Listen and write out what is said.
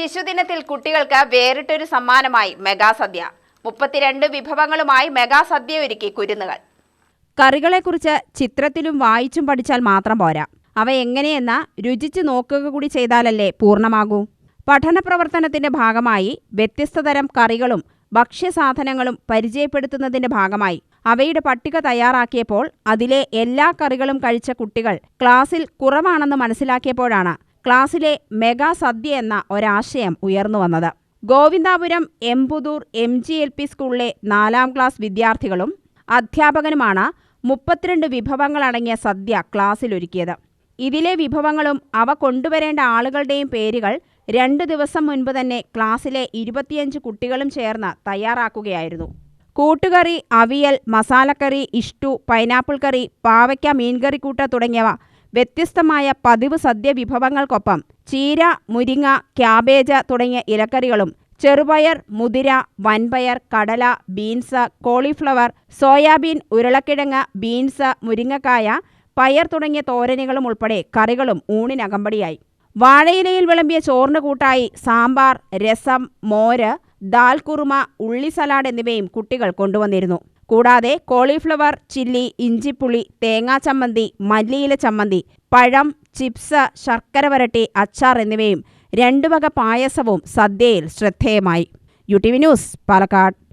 ശിശുദിനത്തിൽ കുട്ടികൾക്ക് വേറിട്ടൊരു സമ്മാനമായി മെഗാസദ്യ. മുപ്പത്തിരണ്ട് വിഭവങ്ങളുമായി മെഗാസദ്യ ഒരുക്കി കുരുന്നുകൾ. കറികളെക്കുറിച്ച് ചിത്രത്തിലും വായിച്ചും പഠിച്ചാൽ മാത്രം പോരാ. അവ എങ്ങനെയെന്ന രുചിച്ച് നോക്കുക കൂടി ചെയ്താലല്ലേ പൂർണമാകൂ. പഠന പ്രവർത്തനത്തിന്റെ ഭാഗമായി വ്യത്യസ്തതരം കറികളും ഭക്ഷ്യസാധനങ്ങളും പരിചയപ്പെടുത്തുന്നതിന്റെ ഭാഗമായി അവയുടെ പട്ടിക തയ്യാറാക്കിയപ്പോൾ അതിലെ എല്ലാ കറികളും കഴിച്ച കുട്ടികൾ ക്ലാസ്സിൽ കുറവാണെന്ന് മനസ്സിലാക്കിയപ്പോഴാണ് ക്ലാസ്സിലെ മെഗാ സദ്യ എന്ന ഒരാശയം ഉയർന്നു വന്നത്. Govindapuram Emputhur M G L P സ്കൂളിലെ നാലാം ക്ലാസ് വിദ്യാർത്ഥികളും അധ്യാപകനുമാണ് മുപ്പത്തിരണ്ട് വിഭവങ്ങളടങ്ങിയ സദ്യ ക്ലാസ്സിലൊരുക്കിയത്. ഇതിലെ വിഭവങ്ങളും അവ കൊണ്ടുവരേണ്ട ആളുകളുടെയും പേരുകൾ രണ്ട് ദിവസം മുൻപ് തന്നെ ക്ലാസ്സിലെ ഇരുപത്തിയഞ്ച് കുട്ടികളും ചേർന്ന് തയ്യാറാക്കുകയായിരുന്നു. കൂട്ടുകറി അവിയൽ മസാലക്കറി ഇഷ്ടു പൈനാപ്പിൾ കറി പാവയ്ക്ക മീൻകറിക്കൂട്ട തുടങ്ങിയവ വ്യത്യസ്തമായ പതിവ് സദ്യ വിഭവങ്ങൾക്കൊപ്പം ചീര മുരിങ്ങ ക്യാബേജ് തുടങ്ങിയ ഇലക്കറികളും ചെറുപയർ മുതിര വൻപയർ കടല ബീൻസ് കോളിഫ്ലവർ സോയാബീൻ ഉരുളക്കിഴങ്ങ് ബീൻസ് മുരിങ്ങക്കായ പയർ തുടങ്ങിയ തോരനുകളും ഉൾപ്പെടെ കറികളും ഊണിനകമ്പടിയായി. വാഴയിലയിൽ വിളമ്പിയ ചോറിന് കൂട്ടായി സാമ്പാർ രസം മോര് ദാൽ കുറുമ ഉള്ളി സലാഡ് എന്നിവയും കുട്ടികൾ കൊണ്ടുവന്നിരുന്നു. കൂടാതെ കോളിഫ്ലവർ ചില്ലി ഇഞ്ചിപ്പുളി തേങ്ങാ ചമ്മന്തി മല്ലിയില ചമ്മന്തി പഴം ചിപ്സ് ശർക്കര വരട്ടി അച്ചാർ എന്നിവയും രണ്ടു വക പായസവും സദ്യയിൽ ശ്രദ്ധേയമായി. U T V news Palakkad.